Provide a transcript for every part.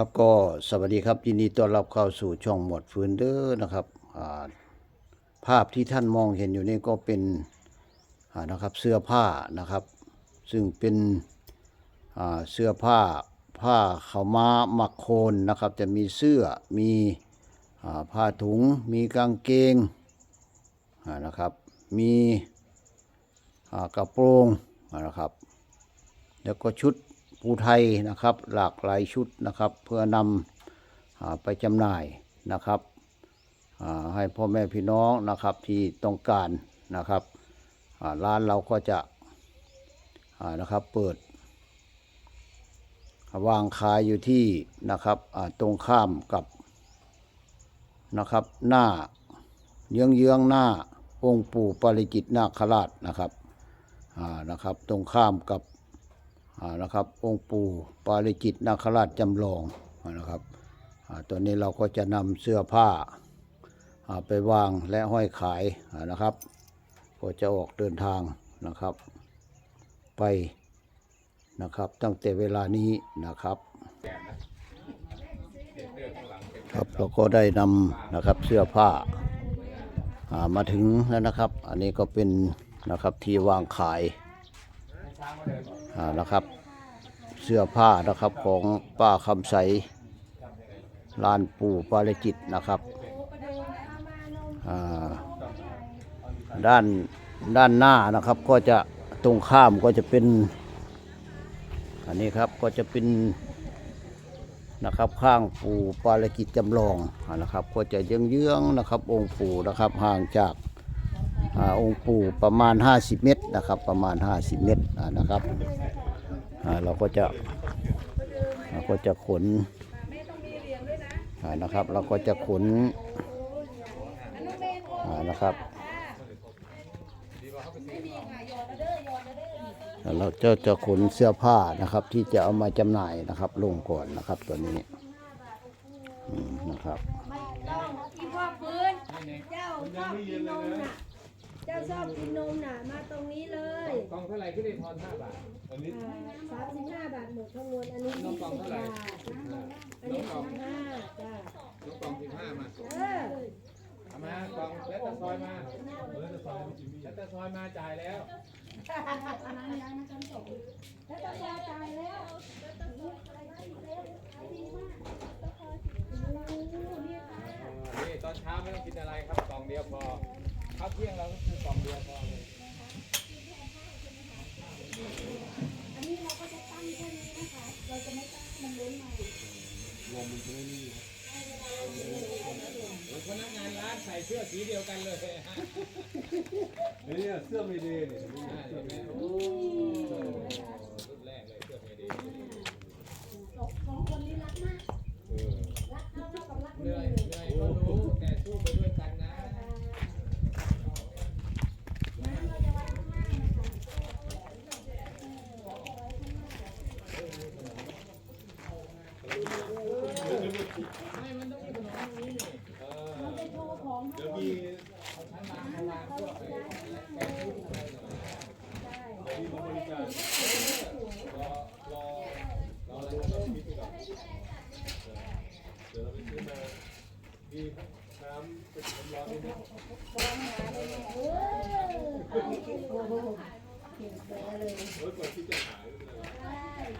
ครับก็สวัสดีครับยินดีต้อนรับเข้าสู่ช่องหมวดฟืนเดอร์นะครับาภาพที่ท่านมองเห็นอยู่นี่ก็เป็นนะครับเสื้อผ้านะครับ ซึ่งเป็นเสื้อผ้าผ้าขาวม้ามักโคนนะครับ จะมีเสื้อมีอผ้าถุง มีกางเกงนะครับ มีกระโปรงอ่านะครับ แล้วก็ชุด ภูไทยนะครับ หลากหลายชุดนะครับ เพื่อนำไปจำหน่ายนะครับให้พ่อแม่พี่น้องนะครับที่ต้องการนะครับร้านเราก็จะนะครับเปิด วางขายอยู่ที่นะครับตรงข้ามกับนะครับหน้าเยื้องเยื้องๆหน้าองค์ปู่ปริจิตนาคราชนะครับนะครับ ตรงข้ามกับ นะครับ องค์ปู่ปาริจิตนาคราชจำลองอ่านะครับตอนนี้เราก็จะนำเสื้อผ้าไปวางและห้อยขายนะครับ ก็จะออกเดินทางนะครับ ไปนะครับตั้งแต่เวลานี้นะครับครับเราก็ได้นำนะครับเสื้อผ้ามาถึงแล้วนะครับ อันนี้ก็เป็นนะครับที่วางขาย นะครับ เสื้อผ้านะครับของป้าคำใสลานปู่ปาริจิตนะครับอ่าด้านด้านหน้านะครับก็จะตรงข้ามก็จะเป็น อันนี้ครับก็จะเป็นนะครับข้างปู่ปาริจิตจำลองอ่านะครับ ก็จะเยื้องๆนะครับ องค์ปู่นะครับห่างจาก อองค์ปู่ประมาณ 50 เมตรนะครับ ประมาณ 50 เมตรนะครับเราก็จะเราก็จะขนนะครับ เราก็จะขนนะครับเราจะจะขนเสื้อผ้านะครับ ที่จะเอามาจำหน่ายนะครับลงก่อนนะครับตัวนี้นะครับไม่ต้องอีพ่อปืนเจ้าชอบกินนมน่ะ เจ้าชอบกินนมน่ะมาตรงนี้เลยกล่องเท่าไหร่ขึ้นได้ทอนห้าบาทอันนี้สามสิบห้าบาทหมดทั้งมวลอันนี้นยี่มกล่องสิบเท่าไหร่บาท อันนี้สิบห้าจ้าน้องกล่องสิบห้ามาเออเอามากล่องแล้วตะซอยมาแล้วตะซอยแล้วตะซอยมาจ่ายแล้วแล้วต้องยาจ่ายแล้วนี่ตอนเช้าไม่ต้องกินอะไรครับกล่องเดียวพอ ข้าวเที่ยงเราก็คือกล่องเดียวพอเลยอันนี้เราก็จะตั้งแค่นี้นะคะ เราจะไม่ตั้งมันล้นมาโอ้พนักงานร้านใส่เสื้อสีเดียวกันเลยเนี่ยเสื้อไม่ดีเนี่ยอ่าเห็นไหมโอ้รุ่นแรกเลยเสื้อเมดี สองคนนี้รักมาก เออ รักเท่ากับรัก เหนื่อยเหนื่อยก็รู้แต่สู้ไปด้วยกันนะ เดี๋ยวมีมีบริการเดี๋ยวเราไปซื้อมามีน้ำเป็นน้ำร้อนนิดนึง เออ โอ้โหเก่งไปเลยโออก่อนที่จะหาย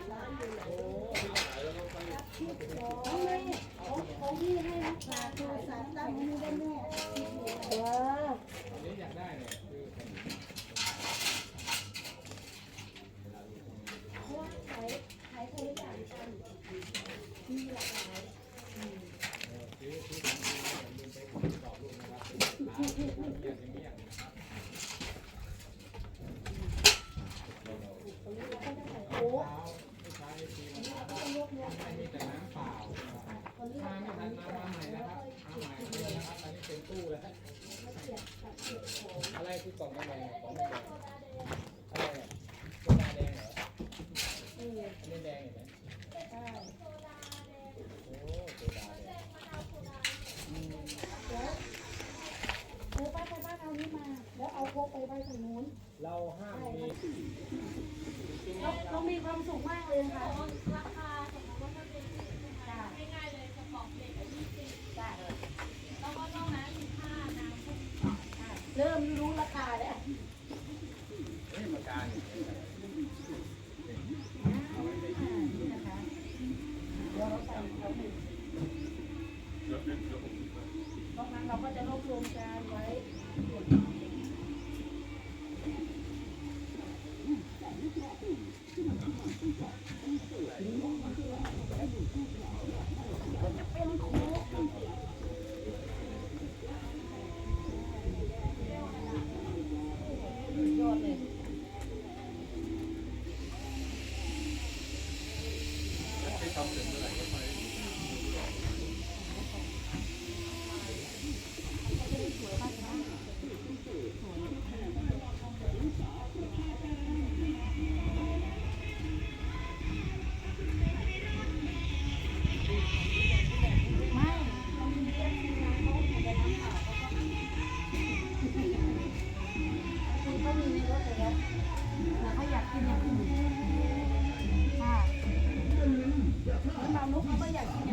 แล้วอาเลยของของพี่ให้ลูกค้าโทรศัพท์ตั้งให้ได้แม่เอออันนี้อยากได้เนี่ยคือ ขายขายคนละอย่างกันมีหลากหลาย โอ้ มีแต่น้ำเปล่ามาไม่ทันมามาใหม่นะครับมาใหม่เลยนะครับอันนี้เป็นตู้แล้ว อะไรคือกล่องแดงของแดงอะไรเนี่ยตัวตาแดงเหรออันนี้แดงเห็นไหมโอ้ตัวตาแดงเออป้าไปบ้านเอานี้มา แล้วเอาโคกไปไว้ตรงนู้นเราห้ามมี เรามีความสุขมากเลยค่ะราคาสมมติว่ามันเป็นสิบง่ายเลยกะบอกเด็กอะไรที่เริ่มรู้ราคาแล้วเเพราะงั้นเราก็จะรวบรวมการไว้ แล้วเขาอยากกินอย่างอื่นค่ะแล้วเรานุกเขาก็อยากกิน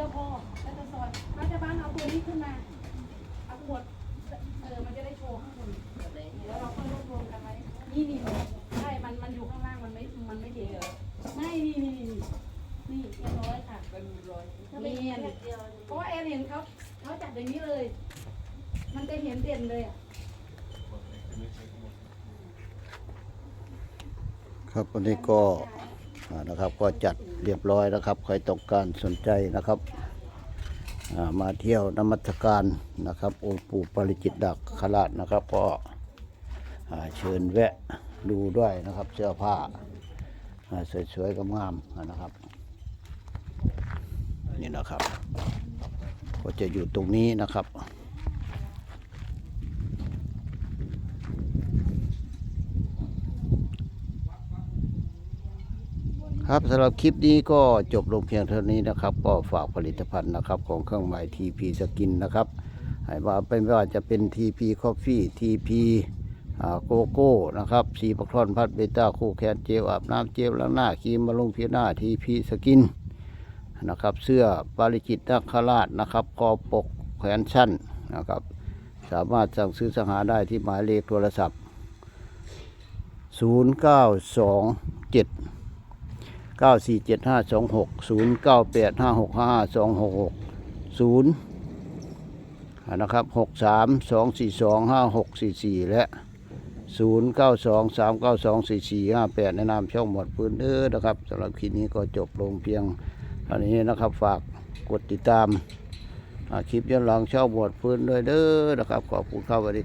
ดียวพอแล้วจะซอยป้าในบ้านเอาตัวนี้ขึ้นมาเอาขวดเออมันจะได้โชว์ข้างบนแล้วเราก็รวบรวมกันไว้นี่นี่ใช่ มันมันอยู่ข้างล่างมันไม่มันไม่เห็นไม่นี่นี่นี่นี่เรียบร้อยค่ะเป็นร้อยนี่เพราะว่าแอนเห็นเขาเขาจัดอย่างนี้เลย มันจะเห็นเด่นเลยอะครับวันนี้ก็ นะครับก็จัดเรียบร้อยนะครับ ใครต้องการสนใจนะครับามาเที่ยวนมัสการนะครับองค์ปู่ปาริจิตดักขราชนะครับ ก็อ่าเชิญแวะดูด้วยนะครับ เสื้อผ้าาสวยๆงามๆนะครับ นี่นะครับ ก็จะอยู่ตรงนี้นะครับ ครับสำหรับคลิปนี้ก็จบลงเพียงเท่านี้นะครับ ก็ฝากผลิตภัณฑ์นะครับของเครื่องหมาย TP สกินนะครับให้ว่าเป็นว่าจะเป็น TP Coffee TP โกโก้นะครับสีปักทอนพัดเบต้าคู่แคนเจลอาบน้ำเจลล้างหน้าครีมมาลงผิวหน้า TP สกินนะครับ เสื้อปาริจิตนักขราชนะครับคอปกแขนสั้นนะครับสามารถสั่งซื้อสังหาได้ที่หมายเลขโทรศัพท์ 0927 เก้าสี่เจ็ดห้าสองหกศูนย์เก้าแปดห้าหกห้าสองหกหกศูนย์นะครับหกสามสองสี่สองห้าหกสี่สี่และศูนย์เก้าสองสามเก้าสองสี่สี่ห้าแปดในนามช่องหมวดพื้นเด้อนะครับสำหรับคลิปนี้ก็จบลงเพียงเท่านี้นะครับฝากกดติดตามคลิปย้อนหลังช่องหมวดพื้นด้วยเด้อนะครับขอบคุณครับสวัสดี